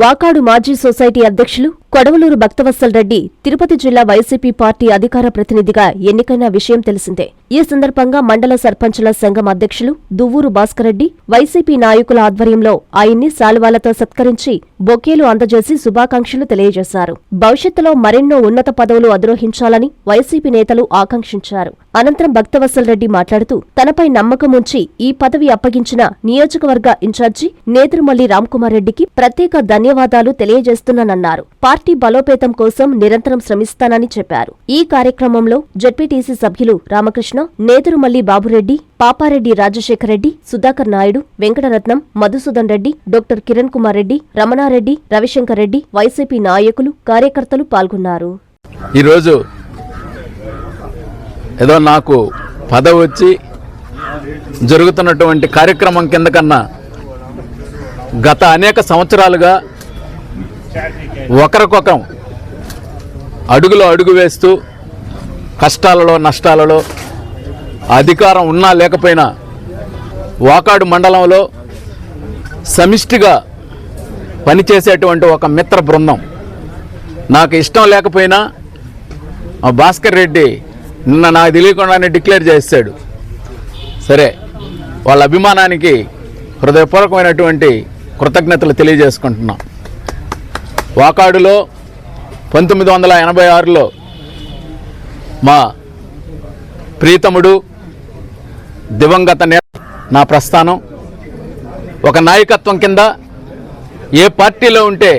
వాకాడు మాజీ సొసైటీ అధ్యక్షులు కొడవలూరు భక్తవత్సల్ రెడ్డి తిరుపతి జిల్లా వైసీపీ పార్టీ అధికార ప్రతినిధిగా ఎన్నికైన విషయం తెలిసిందే. ఈ సందర్భంగా మండల సర్పంచుల సంఘం అధ్యక్షులు దువ్వూరు భాస్కర్రెడ్డి వైసీపీ నాయకుల ఆధ్వర్యంలో ఆయన్ని శాలువాలతో సత్కరించి బొకేలు అందజేసి శుభాకాంక్షలు తెలియజేశారు. భవిష్యత్తులో మరెన్నో ఉన్నత పదవులు అధిరోహించాలని వైసీపీ నేతలు ఆకాంక్షించారు. అనంతరం భక్తవత్సల్ రెడ్డి మాట్లాడుతూ తనపై నమ్మకం ఉంచి ఈ పదవి అప్పగించిన నియోజకవర్గ ఇన్ఛార్జి నేదురుమల్లి రామ్కుమార్ రెడ్డికి ప్రత్యేక ధన్యవాదాలు తెలియజేస్తున్నానన్నారు. పార్టీ బలోపేతం కోసం నిరంతరం శ్రమిస్తానని చెప్పారు. ఈ కార్యక్రమంలో జడ్పీటీసీ సభ్యులు రామకృష్ణ నేదురుమల్లి బాబురెడ్డి పాపారెడ్డి రాజశేఖర్ రెడ్డి సుధాకర్ నాయుడు వెంకటరత్నం మధుసూదన్ రెడ్డి డాక్టర్ కిరణ్ కుమార్ రెడ్డి రమణారెడ్డి రవిశంకర్ రెడ్డి వైసీపీ నాయకులు కార్యకర్తలు పాల్గొన్నారు. ఈరోజు ఏదో నాకు పదవి వచ్చి జరుగుతున్నటువంటి కార్యక్రమం కింద కన్నా గత అనేక సంవత్సరాలుగా ఒకరికొకరం అడుగులో అడుగు వేస్తూ కష్టాలలో నష్టాలలో అధికారం ఉన్నా లేకపోయినా వాకాడు మండలంలో సమిష్టిగా పనిచేసేటువంటి ఒక మిత్ర బృందం. నాకు ఇష్టం లేకపోయినా భాస్కర్ రెడ్డి నిన్న నాకు తెలియకుండానే డిక్లేర్ చేస్తాడు. సరే వాళ్ళ అభిమానానికి హృదయపూర్వకమైనటువంటి కృతజ్ఞతలు తెలియజేసుకుంటున్నాం. వాకాడులో పంతొమ్మిది వందల ఎనభై ఆరులో మా ప్రీతముడు దివంగత నేత నా ప్రస్థానం. ఒక నాయకత్వం కింద ఏ పార్టీలో ఉంటే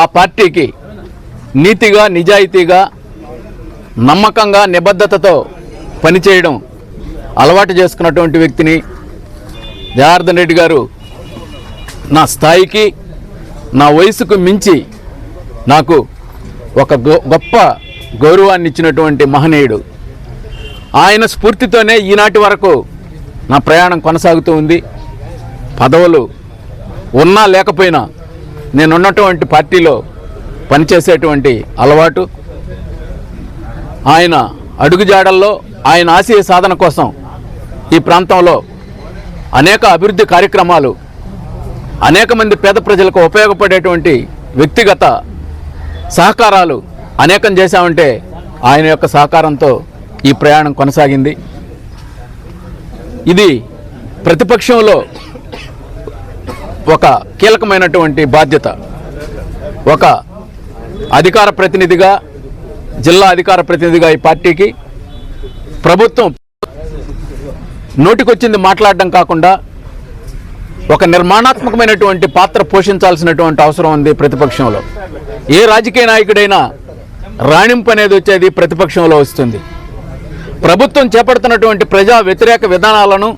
ఆ పార్టీకి నీతిగా నిజాయితీగా నమ్మకంగా నిబద్ధతతో పనిచేయడం అలవాటు చేసుకున్నటువంటి వ్యక్తిని జనార్దన్ రెడ్డి గారు నా స్థాయికి నా వయసుకు మించి నాకు ఒక గొ- గొప్ప గౌరవాన్ని ఇచ్చినటువంటి మహనీయుడు. ఆయన స్ఫూర్తితోనే ఈనాటి వరకు నా ప్రయాణం కొనసాగుతూ ఉంది. పదవులు ఉన్నా లేకపోయినా నేనున్నటువంటి పార్టీలో పనిచేసేటువంటి అలవాటు. ఆయన అడుగుజాడల్లో ఆయన ఆశయ సాధన కోసం ఈ ప్రాంతంలో అనేక అభివృద్ధి కార్యక్రమాలు అనేక మంది పేద ప్రజలకు ఉపయోగపడేటువంటి వ్యక్తిగత సహకారాలు అనేకం చేశామంటే ఆయన యొక్క సహకారంతో ఈ ప్రయాణం కొనసాగింది. ఇది ప్రతిపక్షంలో ఒక కీలకమైనటువంటి బాధ్యత. ఒక అధికార ప్రతినిధిగా జిల్లా అధికార ప్రతినిధిగా ఈ పార్టీకి ప్రభుత్వం నోటికొచ్చింది మాట్లాడడం కాకుండా ఒక నిర్మాణాత్మకమైనటువంటి పాత్ర పోషించాల్సినటువంటి అవసరం ఉంది ప్రతిపక్షంలో. ఏ రాజకీయ నాయకుడైనా రాణింపు అనేది వచ్చేది ప్రతిపక్షంలో వస్తుంది. ప్రభుత్వం చేపడుతున్నటువంటి ప్రజా వ్యతిరేక విధానాలను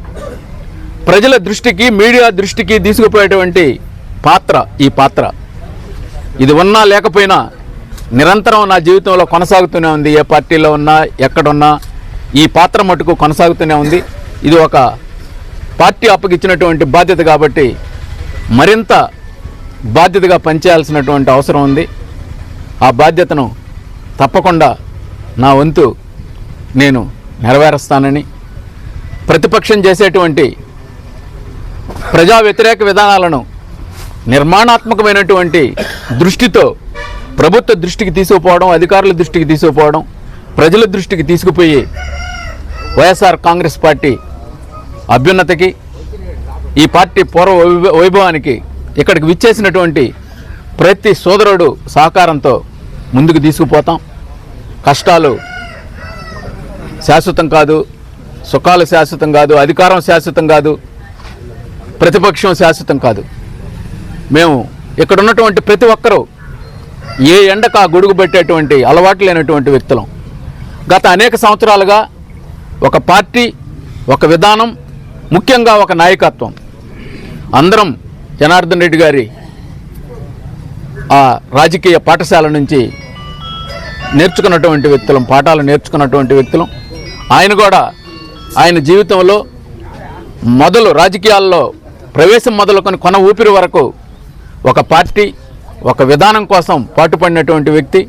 ప్రజల దృష్టికి మీడియా దృష్టికి తీసుకుపోయేటువంటి పాత్ర ఈ పాత్ర. ఇది ఉన్నా లేకపోయినా నిరంతరం నా జీవితంలో కొనసాగుతూనే ఉంది. ఏ పార్టీలో ఉన్నా ఎక్కడున్నా ఈ పాత్ర మటుకు కొనసాగుతూనే ఉంది. ఇది ఒక పార్టీ అప్పగిచ్చినటువంటి బాధ్యత కాబట్టి మరింత బాధ్యతగా పనిచేయాల్సినటువంటి అవసరం ఉంది. ఆ బాధ్యతను తప్పకుండా నా వంతు నేను నెరవేరుస్తానని ప్రతిపక్షం చేసేటువంటి ప్రజా వ్యతిరేక విధానాలను నిర్మాణాత్మకమైనటువంటి దృష్టితో ప్రభుత్వ దృష్టికి తీసుకుపోవడం అధికారుల దృష్టికి తీసుకుపోవడం ప్రజల దృష్టికి తీసుకుపోయి వైఎస్ఆర్ కాంగ్రెస్ పార్టీ అభ్యున్నతికి ఈ పార్టీ పూర్వ వైభవానికి ఇక్కడికి విచ్చేసినటువంటి ప్రతి సోదరుడు సహకారంతో ముందుకు తీసుకుపోతాం. కష్టాలు శాశ్వతం కాదు సుఖాలు శాశ్వతం కాదు అధికారం శాశ్వతం కాదు ప్రతిపక్షం శాశ్వతం కాదు. మేము ఇక్కడ ఉన్నటువంటి ప్రతి ఒక్కరూ ఏ ఎండకు ఆ గొడుగు పెట్టేటువంటి అలవాటు లేనటువంటి వ్యక్తులం. గత అనేక సంవత్సరాలుగా ఒక పార్టీ ఒక విధానం ముఖ్యంగా ఒక నాయకత్వం. అందరం జనార్దన్ రెడ్డి గారి ఆ రాజకీయ పాఠశాల నుంచి నేర్చుకున్నటువంటి వ్యక్తులం పాఠాలు నేర్చుకున్నటువంటి వ్యక్తులం. ఆయన కూడా ఆయన జీవితంలో మొదలు రాజకీయాల్లో ప్రవేశం మొదలుకొని కొన ఊపిరి వరకు ఒక పార్టీ ఒక విధానం కోసం పాటుపడినటువంటి వ్యక్తి.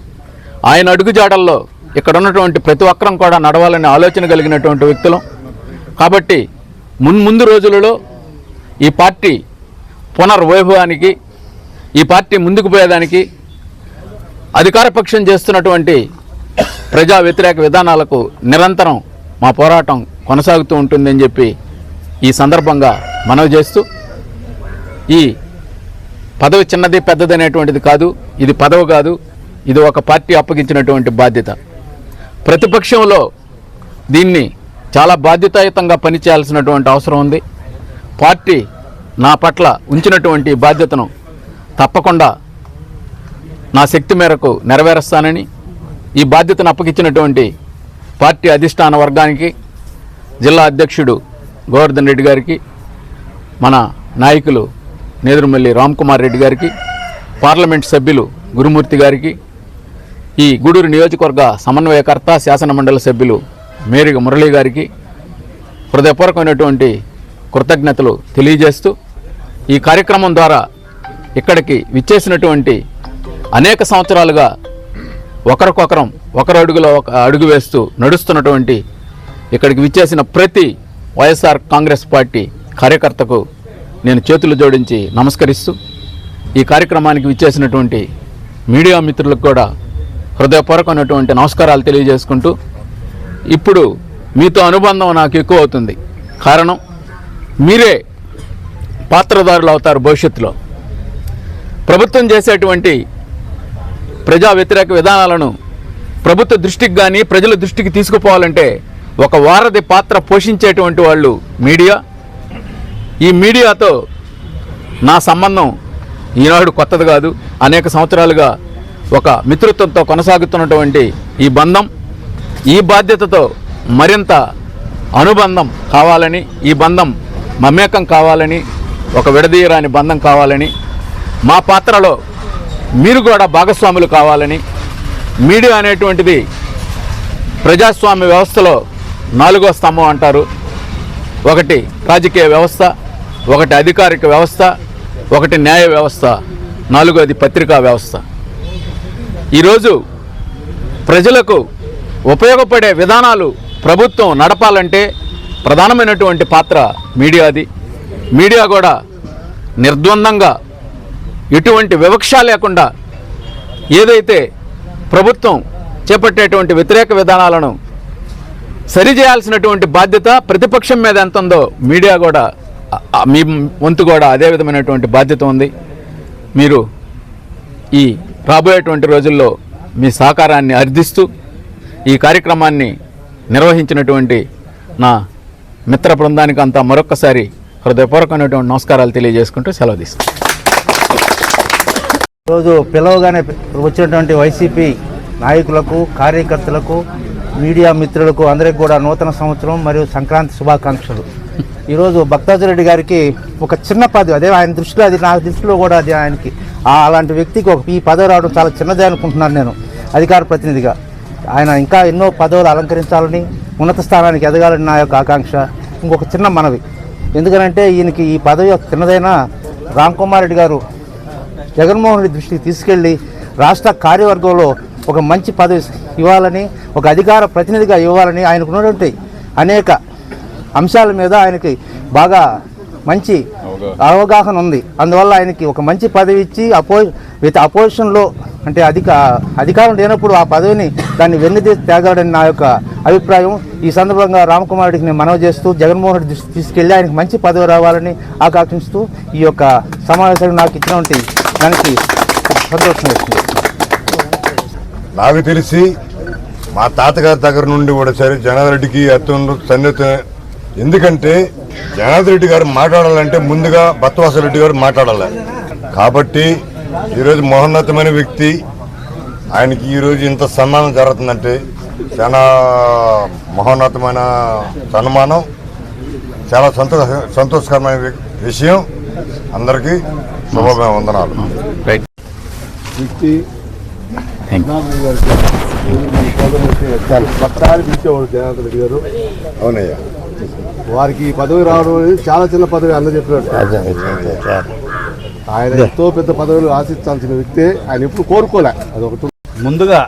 ఆయన అడుగుజాడల్లో ఇక్కడ ఉన్నటువంటి ప్రతి ఒక్కరం కూడా నడవాలనే ఆలోచన కలిగినటువంటి వ్యక్తులం. కాబట్టి మున్ముందు రోజులలో ఈ పార్టీ పునర్వైభవానికి ఈ పార్టీ ముందుకు పోయేదానికి అధికారపక్షం చేస్తున్నటువంటి ప్రజా వ్యతిరేక విధానాలకు నిరంతరం మా పోరాటం కొనసాగుతూ ఉంటుందని చెప్పి ఈ సందర్భంగా మనవి చేస్తూ ఈ పదవి చిన్నది పెద్దది అనేటువంటిది కాదు ఇది పదవి కాదు ఇది ఒక పార్టీ అప్పగించినటువంటి బాధ్యత. ప్రతిపక్షంలో దీన్ని చాలా బాధ్యతాయుతంగా పనిచేయాల్సినటువంటి అవసరం ఉంది. పార్టీ నా పట్ల ఉంచినటువంటి బాధ్యతను తప్పకుండా నా శక్తి మేరకు నెరవేరుస్తానని ఈ బాధ్యతను అప్పగించినటువంటి పార్టీ అధిష్టాన వర్గానికి జిల్లా అధ్యక్షుడు గోవర్ధన్ రెడ్డి గారికి మన నాయకులు నేదురుమల్లి రామ్కుమార్ రెడ్డి గారికి పార్లమెంట్ సభ్యులు గురుమూర్తి గారికి ఈ గూడూరు నియోజకవర్గ సమన్వయకర్త శాసనమండలి సభ్యులు మేరిగ మురళీ గారికి హృదయపూర్వకమైనటువంటి కృతజ్ఞతలు తెలియజేస్తూ ఈ కార్యక్రమం ద్వారా ఇక్కడికి విచ్చేసినటువంటి అనేక సంవత్సరాలుగా ఒకరికొకరం ఒకరు అడుగులో ఒక అడుగు వేస్తూ నడుస్తున్నటువంటి ఇక్కడికి విచ్చేసిన ప్రతి వైఎస్ఆర్ కాంగ్రెస్ పార్టీ కార్యకర్తకు నేను చేతులు జోడించి నమస్కరిస్తూ ఈ కార్యక్రమానికి విచ్చేసినటువంటి మీడియా మిత్రులకు కూడా హృదయపూర్వకమైనటువంటి నమస్కారాలు తెలియజేసుకుంటూ ఇప్పుడు మీతో అనుబంధం నాకు ఎక్కువ అవుతుంది. కారణం మీరే పాత్రదారులు అవుతారు భవిష్యత్తులో. ప్రభుత్వం చేసేటువంటి ప్రజా వ్యతిరేక విధానాలను ప్రభుత్వ దృష్టికి కానీ ప్రజల దృష్టికి తీసుకుపోవాలంటే ఒక వారధి పాత్ర పోషించేటువంటి వాళ్ళు మీడియా. ఈ మీడియాతో నా సంబంధం ఈనాడు కొత్తది కాదు. అనేక సంవత్సరాలుగా ఒక మిత్రత్వంతో కొనసాగుతున్నటువంటి ఈ బంధం. ఈ బాధ్యతతో మరింత అనుబంధం కావాలని ఈ బంధం మమేకం కావాలని ఒక విడదీయరాని బంధం కావాలని మా పాత్రలో మీరు కూడా భాగస్వాములు కావాలని మీడియా అనేటువంటిది ప్రజాస్వామ్య వ్యవస్థలో నాలుగో స్తంభం అంటారు. ఒకటి రాజకీయ వ్యవస్థ ఒకటి అధికారిక వ్యవస్థ ఒకటి న్యాయ వ్యవస్థ నాలుగోది పత్రికా వ్యవస్థ. ఈరోజు ప్రజలకు ఉపయోగపడే విధానాలు ప్రభుత్వం నడపాలంటే ప్రధానమైనటువంటి పాత్ర మీడియాది. మీడియా కూడా నిర్ద్వందంగా ఎటువంటి వివక్ష లేకుండా ఏదైతే ప్రభుత్వం చేపట్టేటువంటి వ్యతిరేక విధానాలను సరిచేయాల్సినటువంటి బాధ్యత ప్రతిపక్షం మీద ఎంత ఉందో మీడియా కూడా మీ వంతు కూడా అదే విధమైనటువంటి బాధ్యత ఉంది. మీరు ఈ రాబోయేటువంటి రోజుల్లో మీ సహకారాన్ని అర్థిస్తూ ఈ కార్యక్రమాన్ని నిర్వహించినటువంటి నా మిత్ర బృందానికి అంతా మరొక్కసారి హృదయపూర్వకమైనటువంటి నమస్కారాలు తెలియజేసుకుంటూ సెలవు తీసుకుంటాను రోజు పిలవగానే వచ్చినటువంటి వైసీపీ నాయకులకు కార్యకర్తలకు మీడియా మిత్రులకు అందరికీ కూడా నూతన సంవత్సరం మరియు సంక్రాంతి శుభాకాంక్షలు. ఈరోజు భక్తాజరెడ్డి గారికి ఒక చిన్న పదవి అదే ఆయన దృష్టిలో అది నా దృష్టిలో కూడా అది ఆయనకి. అలాంటి వ్యక్తికి ఒక ఈ పదవి రావడం చాలా చిన్నదే అనుకుంటున్నాను నేను అధికార ప్రతినిధిగా. ఆయన ఇంకా ఎన్నో పదవులు అలంకరించాలని ఉన్నత స్థానానికి ఎదగాలని నా యొక్క ఆకాంక్ష. ఇంకొక చిన్న మనవి. ఎందుకనంటే ఈయనకి ఈ పదవి చిన్నదైనా రామ్ కుమార్ రెడ్డి గారు జగన్మోహన్ రెడ్డి దృష్టికి తీసుకెళ్ళి రాష్ట్ర కార్యవర్గంలో ఒక మంచి పదవి ఇవ్వాలని ఒక అధికార ప్రతినిధిగా ఇవ్వాలని ఆయనకు ఉన్నటువంటి అనేక అంశాల మీద ఆయనకి బాగా మంచి అవగాహన ఉంది. అందువల్ల ఆయనకి ఒక మంచి పదవి ఇచ్చి అపో విత్ అపోజిషన్లో అంటే అధిక అధికారం లేనప్పుడు ఆ పదవిని దాన్ని వెన్నుదీ తేగాడని నా యొక్క అభిప్రాయం. ఈ సందర్భంగా రామకుమార్ రెడ్డికి నేను మనవి చేస్తూ జగన్మోహన్ రెడ్డి దృష్టికి తీసుకెళ్ళి ఆయనకి మంచి పదవి రావాలని ఆకాంక్షిస్తూ ఈ యొక్క సమావేశానికి నాకు ఇచ్చినటువంటి దానికి సంతోషం వేస్తుంది. నాకు తెలిసి మా తాతగారి దగ్గర నుండి కూడా సరే జనార్దన్ రెడ్డికి అత్యంత సన్నిహిత ఎందుకంటే జనార్దన్ రెడ్డి గారు మాట్లాడాలంటే ముందుగా బత్వాస రెడ్డి గారు మాట్లాడాలి. కాబట్టి ఈరోజు మహోన్నతమైన వ్యక్తి. ఆయనకి ఈరోజు ఇంత సన్మానం జరుగుతుందంటే చాలా మహోన్నతమైన సన్మానం చాలా సంతోష సంతోషకరమైన విషయం. అందరికీ శుభ వందనాలు అవునయ్యా. వారికి ఈ పదవి రావడం అనేది చాలా చిన్న పదవి అందరూ చెప్పినట్టు. ఆయన ఎంతో పెద్ద పదవులు ఆశించాల్సిన వ్యక్తి ఆయన ఎప్పుడు కోరుకోలే. అదొకటి. ముందుగా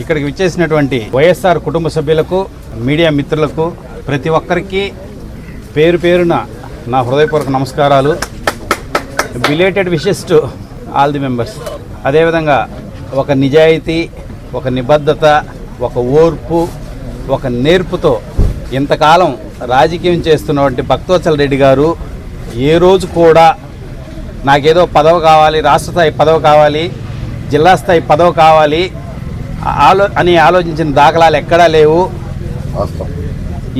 ఇక్కడికి విచ్చేసినటువంటి వైఎస్ఆర్ కుటుంబ సభ్యులకు మీడియా మిత్రులకు ప్రతి ఒక్కరికి పేరు పేరున నా హృదయపూర్వక నమస్కారాలు. Belated wishes to all the members అదేవిధంగా ఒక నిజాయితీ ఒక నిబద్ధత ఒక ఓర్పు ఒక నేర్పుతో ఇంతకాలం రాజకీయం చేస్తున్నటువంటి భక్తవత్సల రెడ్డి గారు ఏ రోజు కూడా నాకేదో పదవి కావాలి రాష్ట్ర స్థాయి పదవి కావాలి జిల్లా స్థాయి పదవి కావాలి ఆలో అని ఆలోచించిన దాఖలాలు ఎక్కడా లేవు.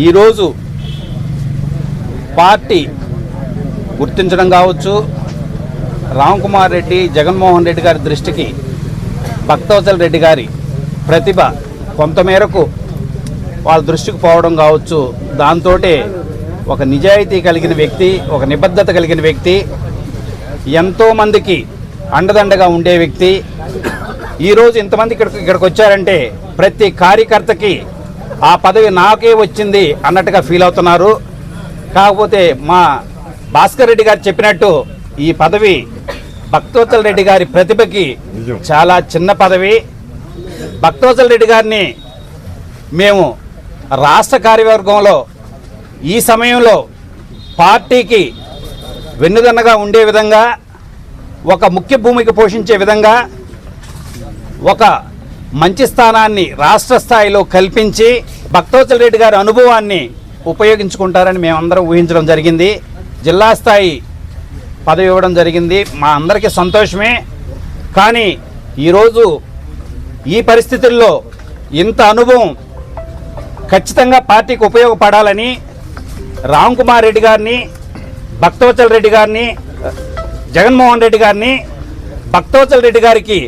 ఈరోజు పార్టీ గుర్తించడం కావచ్చు రామ్ కుమార్ రెడ్డి జగన్మోహన్ రెడ్డి గారి దృష్టికి భక్తవచల్ రెడ్డి గారి ప్రతిభ కొంతమేరకు వాళ్ళ దృష్టికి పోవడం కావచ్చు. దాంతో ఒక నిజాయితీ కలిగిన వ్యక్తి ఒక నిబద్ధత కలిగిన వ్యక్తి ఎంతోమందికి అండదండగా ఉండే వ్యక్తి. ఈరోజు ఇంతమంది ఇక్కడికి ఇక్కడికి వచ్చారంటే ప్రతి కార్యకర్తకి ఆ పదవి నాకే వచ్చింది అన్నట్టుగా ఫీల్ అవుతున్నారు. కాకపోతే మా భాస్కర్ రెడ్డి గారు చెప్పినట్టు ఈ పదవి భక్తోత్తల్ రెడ్డి గారి ప్రతిభకి చాలా చిన్న పదవి. భక్తోత్తల్ రెడ్డి గారిని మేము రాష్ట్ర కార్యవర్గంలో ఈ సమయంలో పార్టీకి వెన్నుదన్నగా ఉండే విధంగా ఒక ముఖ్య భూమిక పోషించే విధంగా ఒక మంచి స్థానాన్ని రాష్ట్ర స్థాయిలో కల్పించి భక్తవత్సల రెడ్డి గారి అనుభవాన్ని ఉపయోగించుకుంటారని మేమందరం ఊహించడం జరిగింది. జిల్లా స్థాయి పదవి ఇవ్వడం జరిగింది. మా అందరికీ సంతోషమే. కానీ ఈరోజు ఈ పరిస్థితుల్లో ఇంత అనుభవం ఖచ్చితంగా పార్టీకి ఉపయోగపడాలని రామ్ కుమార్ రెడ్డి గారిని భక్తవత్సల రెడ్డి గారిని జగన్మోహన్ రెడ్డి గారిని భక్తవత్సల రెడ్డి గారికి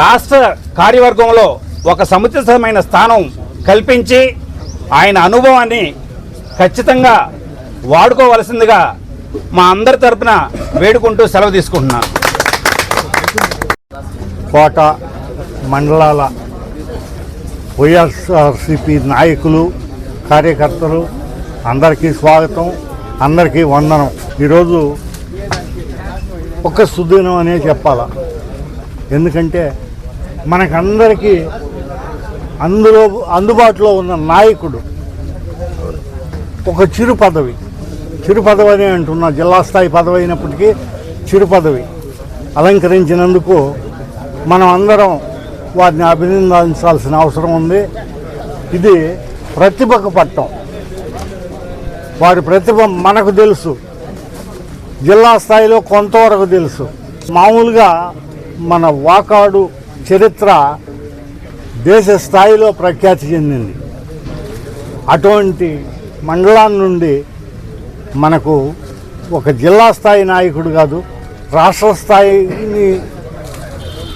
రాష్ట్ర కార్యవర్గంలో ఒక సముచితమైన స్థానం కల్పించి ఆయన అనుభవాన్ని ఖచ్చితంగా వాడుకోవలసిందిగా మా అందరి తరపున వేడుకుంటూ సెలవు తీసుకుంటున్నాను. కోట మండలాల వైఎస్ఆర్సిపి నాయకులు కార్యకర్తలు అందరికీ స్వాగతం. అందరికీ వందనం. ఈరోజు ఒక సుదినం అనే చెప్పాల? ఎందుకంటే మనకందరికీ అందులో అందుబాటులో ఉన్న నాయకుడు ఒక చిరు పదవి. చిరు పదవి అని అంటున్నా జిల్లా స్థాయి పదవి అయినప్పటికీ చిరు పదవి. అలంకరించినందుకు మనం అందరం వారిని అభినందించాల్సిన అవసరం ఉంది. ఇది ప్రతిభకు పట్టం. వారి ప్రతిభ మనకు తెలుసు. జిల్లా స్థాయిలో కొంతవరకు తెలుసు. మామూలుగా మన వాకాడు చరిత్ర దేశ స్థాయిలో ప్రఖ్యాతి చెందింది. అటువంటి మండలాన్ని నుండి మనకు ఒక జిల్లా స్థాయి నాయకుడు కాదు రాష్ట్ర స్థాయిని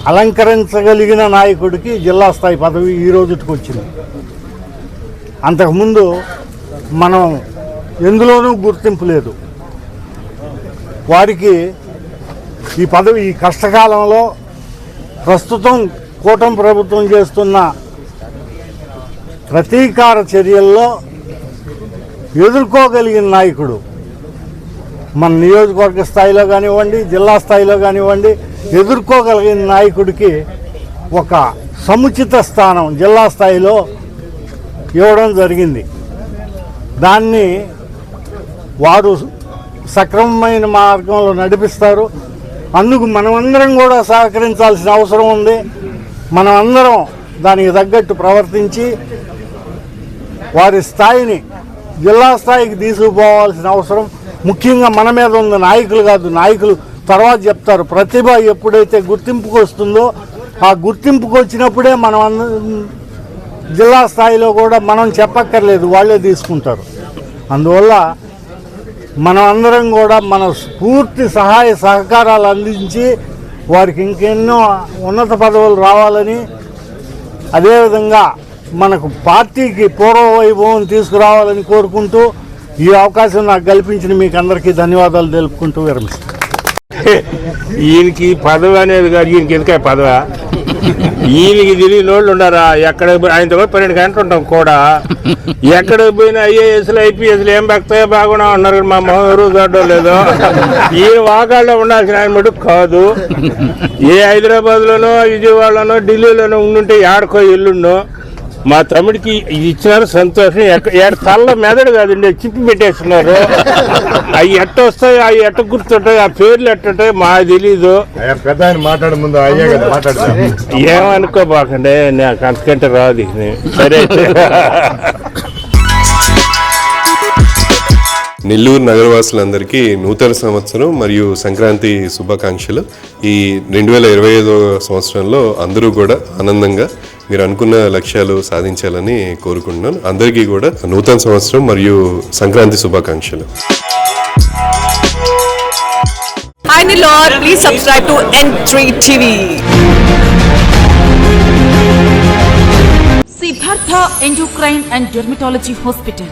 అలంకరించగలిగిన నాయకుడికి జిల్లా స్థాయి పదవి ఈ రోజుకి వచ్చింది అంతకుముందు మనం ఎందులోనూ గుర్తింపు లేదు. వారికి ఈ పదవి ఈ కష్టకాలంలో ప్రస్తుతం కూటమి ప్రభుత్వం చేస్తున్న ప్రతీకార చర్యల్లో ఎదుర్కోగలిగిన నాయకుడు మన నియోజకవర్గ స్థాయిలో కానివ్వండి జిల్లా స్థాయిలో కానివ్వండి ఎదుర్కోగలిగిన నాయకుడికి ఒక సముచిత స్థానం జిల్లా స్థాయిలో ఇవ్వడం జరిగింది. దాన్ని వారు సక్రమమైన మార్గంలో నడిపిస్తారు. అందుకు మనమందరం కూడా సహకరించాల్సిన అవసరం ఉంది. మనమందరం దానికి తగ్గట్టు ప్రవర్తించి వారి స్థాయిని జిల్లా స్థాయికి తీసుకుపోవాల్సిన అవసరం. ముఖ్యంగా మన మీద ఉన్న నాయకులు కాదు నాయకులు తర్వాత చెప్తారు. ప్రతిభ ఎప్పుడైతే గుర్తింపుకు వస్తుందో ఆ గుర్తింపుకు వచ్చినప్పుడే మనం జిల్లా స్థాయిలో కూడా మనం చెప్పక్కర్లేదు వాళ్ళే తీసుకుంటారు. అందువల్ల మనం అందరం కూడా మన పూర్తి సహాయ సహకారాలు అందించి వారికి ఇంకెన్నో ఉన్నత పదవులు రావాలని అదేవిధంగా మనకు పార్టీకి పూర్వ వైభవం తీసుకురావాలని కోరుకుంటూ ఈ అవకాశం నాకు కల్పించిన మీకు అందరికీ ధన్యవాదాలు తెలుపుకుంటూ విరమిస్తాను. ఈయనకి పదవి అనేది కాదు ఈయనకి ఎందుకే పదవ? ఈయనకి తెలియని వాళ్ళు ఉన్నారా? ఎక్కడ ఆయనతో కూడా పన్నెండు గంటలు ఉంటాం కూడా. ఎక్కడ పోయినా ఐఏఎస్లు ఐపీఎస్లు ఏం బెక్తాయో బాగున్నా ఉన్నారు మా మొహం ఎవరు చూడడం లేదు. ఈయన వాకాల్లో ఉండాల్సిన ఆయన మటు కాదు. ఏ హైదరాబాద్లోనో విజయవాడలోనో ఢిల్లీలోనో ఉండుంటే ఆడుకో ఇల్లుండో మా తమ్ముడికి ఇది ఇచ్చినారు సంతోషం. ఏడ తల్ల మెదడు కాదండి చిప్పి పెట్టేస్తున్నారు. అవి ఎట్ట వస్తాయి అవి ఎట్ట గుర్తుంటాయి ఆ పేర్లు ఎట్టుంటాయి మా తెలీదు. పెద్ద ఆయన మాట్లాడే ముందు అయ్యే కదా మాట్లాడతాను ఏమనుకోబాకండి నాకు అంతకంటే రాదు. సరే. నెల్లూరు నగరవాసులందరికీ నూతన సంవత్సరం మరియు సంక్రాంతి శుభాకాంక్షలు. ఈ రెండు వేల ఇరవై ఐదో సంవత్సరంలో అందరూ కూడా ఆనందంగా మీరు అనుకున్న లక్ష్యాలు సాధించాలని కోరుకుంటున్నాను. అందరికీ కూడా నూతన సంవత్సరం మరియు సంక్రాంతి శుభాకాంక్షలు. Hi Nilor, please subscribe to N3 TV. Siddhartha endocrine and dermatology hospital